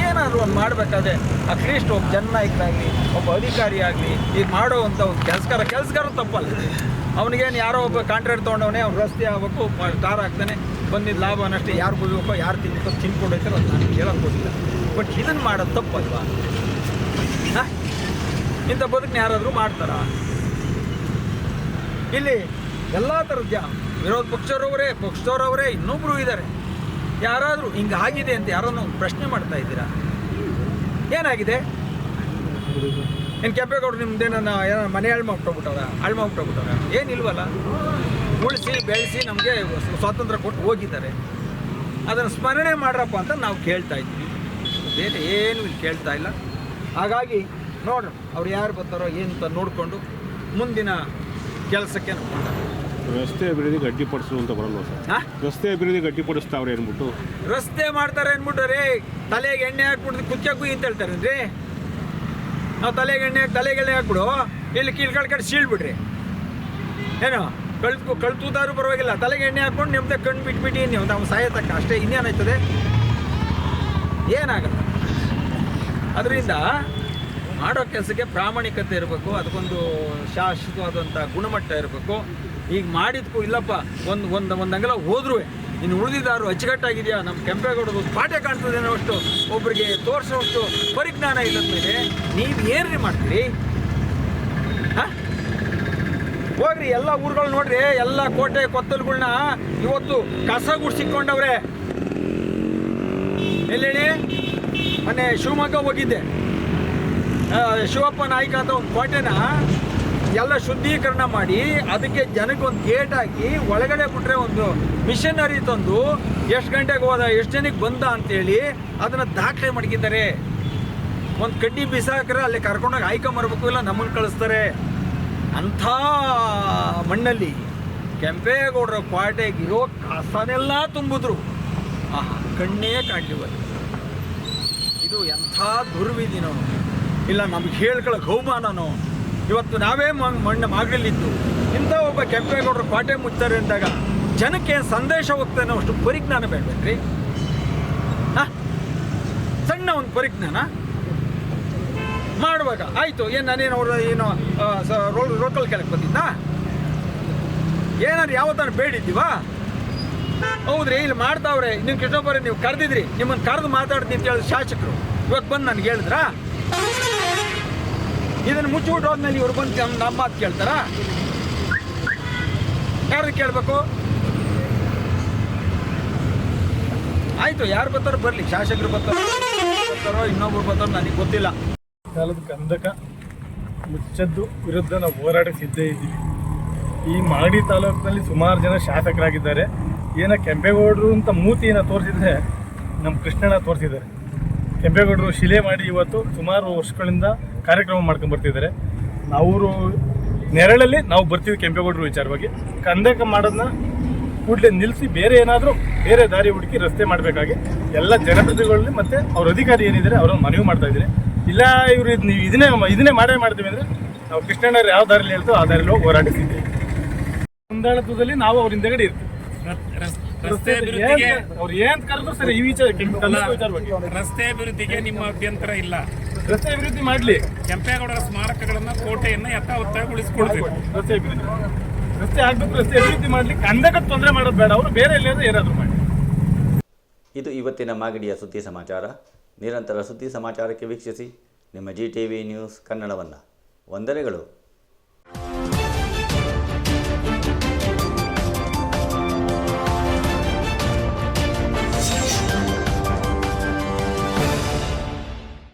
ಏನಾದರೂ ಒಂದು ಮಾಡಬೇಕಾದ್ರೆ ಅಟ್ಲೀಸ್ಟ್ ಒಬ್ಬ ಜನನಾಯಕನಾಗಲಿ ಒಬ್ಬ ಅಧಿಕಾರಿ ಆಗಲಿ ಈಗ ಮಾಡೋವಂಥ ಒಂದು ಕೆಲಸಗಾರ ಕೆಲಸಗಾರ ತಪ್ಪಲ್ಲ. ಅವನಿಗೇನು ಯಾರೋ ಒಬ್ಬ ಕಾಂಟ್ರಾಕ್ಟ್ ತೊಗೊಂಡವನೇ ಅವ್ನು ರಸ್ತೆ ಆಗ್ಬೇಕು ಟಾರ್ ಹಾಕ್ತಾನೆ ಬಂದಿದ್ದ ಅನ್ನಷ್ಟೇ ಯಾರು ಕುದಬೇಕು ಯಾರು ತಿನ್ಬೇಕು ತಿನ್ಕೊಂಡು ಹೋಗ್ತಾರೆ ಅದು ನಾನು ಹೋಗಿಲ್ಲ. ಬಟ್ ಇದನ್ನು ಮಾಡೋದು ತಪ್ಪಲ್ವಾ? ಇಂಥ ಬದುಕನ್ನ ಯಾರಾದರೂ ಮಾಡ್ತಾರಾ? ಇಲ್ಲಿ ಎಲ್ಲ ಥರದ ವಿರೋಧ ಪಕ್ಷದವರೇ ಪಕ್ಷದವರವರೇ ಇನ್ನೊಬ್ಬರು ಇದ್ದಾರೆ ಯಾರಾದರೂ ಹಿಂಗೆ ಆಗಿದೆ ಅಂತ ಯಾರನ್ನು ಪ್ರಶ್ನೆ ಮಾಡ್ತಾ ಇದ್ದೀರಾ? ಏನಾಗಿದೆ? ಏನು ಕೆಂಪೇಗೌಡರು ನಿಮ್ದೇನ ಏನೋ ಮನೆ ಹಾಳು ಮಾಡ್ಬಿಟ್ಟೋಗ್ಬಿಟ್ಟವ್ರ ಹಾಳು ಮಾಡ್ಬಿಟ್ಟೋಗ್ಬಿಟ್ಟವ್ರ ಏನಿಲ್ವಲ್ಲ ಉಳಿಸಿ, ಬೆಳೆಸಿ ನಮಗೆ ಸ್ವಾತಂತ್ರ್ಯ ಕೊಟ್ಟು ಹೋಗಿದ್ದಾರೆ. ಅದನ್ನು ಸ್ಮರಣೆ ಮಾಡ್ರಪ್ಪ ಅಂತ ನಾವು ಕೇಳ್ತಾ ಇದ್ವಿ. ಬೇರೆ ಏನು ಇಲ್ಲಿ ಕೇಳ್ತಾ ಇಲ್ಲ. ಹಾಗಾಗಿ ನೋಡ್ರಿ, ಅವ್ರು ಯಾರು ಬರ್ತಾರೋ ಏನು ಅಂತ ನೋಡಿಕೊಂಡು ಮುಂದಿನ ಕೆಲಸಕ್ಕೆ ನಾವು. ರಸ್ತೆ ಅಭಿವೃದ್ಧಿ ಗಟ್ಟಿಪಡಿಸು ಅಂತ ಬರಲ್ವ ಸರ್? ಹಾ? ರಸ್ತೆ ಅಭಿವೃದ್ಧಿ ಗಟ್ಟಿಪಡಿಸ್ತಾವ್ರೆ ಅಂದ್ಬಿಟ್ಟು. ರಸ್ತೆ ಮಾಡ್ತಾರೆ ಅಂದ್ಬಿಟ್ಟು ರೀ ತಲೆಗೆ ಎಣ್ಣೆ ಹಾಕ್ಬಿಟ್ಟು ಕುಚ್ಚ ಕುಯ್ ಅಂತ ಹೇಳ್ತಾರೆ ರೀ ನಾವು ತಲೆಗೆ ಎಣ್ಣೆ ತಲೆಗೆ ಎಣ್ಣೆ ಹಾಕ್ಬಿಡು ಇಲ್ಲಿ ಕೀಳ್ಕಳ್ ಕಡೆ ಸೀಳ್ಬಿಡ್ರಿ. ಏನು ಕಳ್ತು ಕಳ್ತೂದಾರು ಪರವಾಗಿಲ್ಲ ತಲೆಗೆ ಎಣ್ಣೆ ಹಾಕೊಂಡು ನಿಮ್ದೆ ಕಣ್ಣು ಬಿಟ್ಬಿಟ್ಟು ನೀವು ನಾವು ಸಾಯತಕ್ಕ ಅಷ್ಟೇ ಇನ್ನೇನಾಯ್ತದೆ? ಏನಾಗಲ್ಲ. ಅದರಿಂದ ಮಾಡೋ ಕೆಲಸಕ್ಕೆ ಪ್ರಾಮಾಣಿಕತೆ ಇರಬೇಕು, ಅದಕ್ಕೊಂದು ಶಾಶ್ವತವಾದಂಥ ಗುಣಮಟ್ಟ ಇರಬೇಕು. ಈಗ ಮಾಡಿದ್ಕು ಇಲ್ಲಪ್ಪ, ಒಂದು ಒಂದು ಒಂದು ಅಂಗಲ ಹೋದ್ರೂ ಇನ್ನು ಉಳಿದಿದ್ದಾರು ಅಚ್ಚುಕಟ್ಟಾಗಿದೆಯಾ? ನಮ್ಮ ಕೆಂಪೇಗೌಡರು ಪಾಠ ಕಾಣ್ತದೆ ಅಷ್ಟು ಒಬ್ಬರಿಗೆ ತೋರಿಸೋಷ್ಟು ಪರಿಜ್ಞಾನ ಇಲ್ಲದ ಮೇಲೆ ನೀವು ಏನ್ರಿ ಮಾಡ್ತೀರಿ? ಹಾಂ? ಹೋಗ್ರಿ, ಎಲ್ಲ ಊರುಗಳು ನೋಡ್ರಿ, ಎಲ್ಲ ಕೋಟೆ ಕೊತ್ತಲುಗಳ್ನ ಇವತ್ತು ಕಸ ಗುಡ್ಸಿಕೊಂಡವ್ರೆ ಎಲ್ಲೇಳಿ? ಮೊನ್ನೆ ಶಿವಮೊಗ್ಗ ಹೋಗಿದ್ದೆ. ಶಿವಪ್ಪ ನಾಯ್ಕ ಅಂತ ಒಂದು ಕೋಟೆನ ಎಲ್ಲ ಶುದ್ಧೀಕರಣ ಮಾಡಿ ಅದಕ್ಕೆ ಜನಕ್ಕೆ ಒಂದು ಗೇಟ್ ಹಾಕಿ ಒಳಗಡೆ ಬಿಟ್ಟರೆ ಒಂದು ಮಿಷನರಿ ತಂದು ಎಷ್ಟು ಗಂಟೆಗೆ ಹೋದ, ಎಷ್ಟು ಜನಕ್ಕೆ ಬಂದ ಅಂತೇಳಿ ಅದನ್ನು ದಾಖಲೆ ಮಡಗಿದ್ದಾರೆ ಒಂದು ಕಡ್ಡಿ ಬಿಸಾಕ್ರೆ ಅಲ್ಲಿ ಕರ್ಕೊಂಡೋಗಿ ಆಯ್ಕೊಂಬರ್ಬೇಕು ಇಲ್ಲ ನಮ್ಮನ್ನು ಕಳಿಸ್ತಾರೆ. ಅಂಥ ಮಣ್ಣಲ್ಲಿ ಕೆಂಪೇಗೌಡರ ಕೋಟೆಗಿರೋ ಕಸನೆಲ್ಲ ತುಂಬಿದ್ರು. ಆಹಾ, ಕಣ್ಣೇ ಕಾಣಲಿವಲ್ಲ ಇದು ಎಂಥ ದುರ್ವಿಧಿನೋ. ಇಲ್ಲ, ನಮ್ಗೆ ಹೇಳ್ಕೊಳ್ಳೋಕೆ ಅವಮಾನನೋ ಇವತ್ತು ನಾವೇ ಮಣ್ಣು ಮಾಗಲಿದ್ದು. ಇಂಥ ಒಬ್ಬ ಕೆಂಪೇಗೌಡರು ಕೋಟೆ ಮುಚ್ತಾರೆ ಅಂದಾಗ ಜನಕ್ಕೆ ಸಂದೇಶ ಹೋಗ್ತಾನೆ ಅಷ್ಟು ಪರಿಜ್ಞಾನ ಬೇಡಬೇಕ್ರಿ ಹಾಂ? ಸಣ್ಣ ಒಂದು ಪರಿಜ್ಞಾನ? ಮಾಡುವಾಗ, ಆಯಿತು, ಏನು ನಾನೇನು ಅವ್ರ ಏನು ರೋಲ್ ರೋಕಲ್ ಕೆಳಗೆ ಬಂದಿದ್ದ ಏನಾದ್ರು ಯಾವತ್ತಾರು ಬೇಡಿದ್ದೀವಾ? ಹೌದ್ರಿ, ಇಲ್ಲಿ ಮಾಡ್ತಾವ್ರೆ. ನೀವು ಕೃಷ್ಣಪ್ಪ ನೀವು ಕರೆದಿದ್ರಿ. ನಿಮ್ಮನ್ನು ಕರೆದು ಮಾತಾಡ್ತೀನಿ ಅಂತ ಹೇಳಿ ಶಾಸಕರು. ಇವತ್ತು ಬಂದು ನನಗೆ ಹೇಳಿದ್ರಾ? ಇದನ್ನು ಮುಚ್ಚಿಬಿಟ್ಟು ಹೋದ್ಮೇಲೆ ಇವ್ರು ಬಂದು ನಮ್ಮ ಮಾತು ಕೇಳ್ತಾರಾ? ಯಾರು ಕೇಳಬೇಕು? ಆಯಿತು, ಯಾರು ಬರ್ತಾರೋ ಬರಲಿ. ಶಾಸಕರು ಬರ್ತಾರೋ ಬರ್ತಾರೋ, ಇನ್ನೊಬ್ರು ಬರ್ತಾರೋ ನನಗೆ ಗೊತ್ತಿಲ್ಲ. ಕಾಲದ ಗಂಧಕ ಮುಚ್ಚದ್ದು ವಿರುದ್ಧ ನಾವು ಹೋರಾಟಕ್ಕೆ ಸಿದ್ಧೇ ಇದ್ದೀವಿ. ಈ ಮಾಡಿ ತಾಲೂಕಿನಲ್ಲಿ ಸುಮಾರು ಜನ ಶಾಸಕರಾಗಿದ್ದಾರೆ. ಏನೋ ಕೆಂಪೇಗೌಡರು ಅಂತ ಮೂತಿಯನ್ನು ತೋರಿಸಿದ್ರೆ ನಮ್ಮ ಕೃಷ್ಣನ ತೋರಿಸಿದ್ದಾರೆ. ಕೆಂಪೇಗೌಡರು ಶಿಲೆ ಮಾಡಿ ಇವತ್ತು ಸುಮಾರು ವರ್ಷಗಳಿಂದ ಕಾರ್ಯಕ್ರಮ ಮಾಡ್ಕೊಂಡು ಬರ್ತಿದ್ದಾರೆ. ಅವರು ನೆರಳಲ್ಲಿ ನಾವು ಬರ್ತೀವಿ ಕೆಂಪೇಗೌಡರು ವಿಚಾರವಾಗಿ ಕಂದಕ ಮಾಡೋದನ್ನ ಕೂಡಲೇ ನಿಲ್ಲಿಸಿ ಬೇರೆ ಏನಾದರೂ ಬೇರೆ ದಾರಿ ಹುಡುಕಿ ರಸ್ತೆ ಮಾಡಬೇಕಾಗಿ ಎಲ್ಲ ಜನಪ್ರತಿನಿಧಿಗಳಲ್ಲಿ ಮತ್ತು ಅವ್ರ ಅಧಿಕಾರಿ ಏನಿದ್ದಾರೆ ಅವರನ್ನು ಮನವಿ ಮಾಡ್ತಾ ಇದ್ದಾರೆ. ಇಲ್ಲ, ಇವರು ಇದು ನೀವು ಇದನ್ನೇ ಇದನ್ನೇ ಮಾಡೇ ಮಾಡ್ತೀವಿ ಅಂದರೆ ನಾವು ಕೃಷ್ಣಣ್ಣವ್ರು ಯಾವ ದಾರಿಲಿ ಹೇಳ್ತೋ ಆ ದಾರಿಲಿ ಹೋಗಿ ಹೋರಾಡಿಸಿದ್ದೀವಿ ಮುಂದಾಳತ್ವದಲ್ಲಿ ನಾವು ಅವ್ರ ಹಿಂದೆಗಡೆ ಇರ್ತೀವಿ. ರಸ್ತೆ ಅಭಿವೃದ್ಧಿಗೆ ಅವ್ರು ಏನ್ ಕರೆದ್ರು ಸರಿ ಈ ವಿಚಾರ ರಸ್ತೆ ಅಭಿವೃದ್ಧಿಗೆ ನಿಮ್ಮ ಅಭ್ಯಂತರ ಇಲ್ಲ. ರಸ್ತೆ ಅಭಿವೃದ್ಧಿ ಮಾಡ್ಲಿ. ಕೆಂಪೇಗೌಡರ ಸ್ಮಾರಕಗಳನ್ನ ಕೋಟೆಯನ್ನ ಯಥಾವತ್ತಾಗಿ ಉಳಿಸ್ಕೊಳ್ಬೇಕು ರಸ್ತೆ ಅಭಿವೃದ್ಧಿ ರಸ್ತೆ ಆಗ್ಬೇಕು ರಸ್ತೆ ಅಭಿವೃದ್ಧಿ ಮಾಡ್ಲಿ ಕಂದಕ ತೊಂದರೆ ಮಾಡೋದು ಬೇಡ. ಅವರು ಬೇರೆ ಎಲ್ಲಿಯಾದ್ರೂ ಏನಾದ್ರು ಮಾಡಿ. ಇದು ಇವತ್ತಿನ ಮಾಗಡಿಯ ಸುದ್ದಿ ಸಮಾಚಾರ. ನಿರಂತರ ಸುದ್ದಿ ಸಮಾಚಾರಕ್ಕೆ ವೀಕ್ಷಿಸಿ. ನಿಮ್ಮ ಜಿ ಟಿ ವಿ ನ್ಯೂಸ್ ಕನ್ನಡವನ್ನು. ವಂದನೆಗಳು.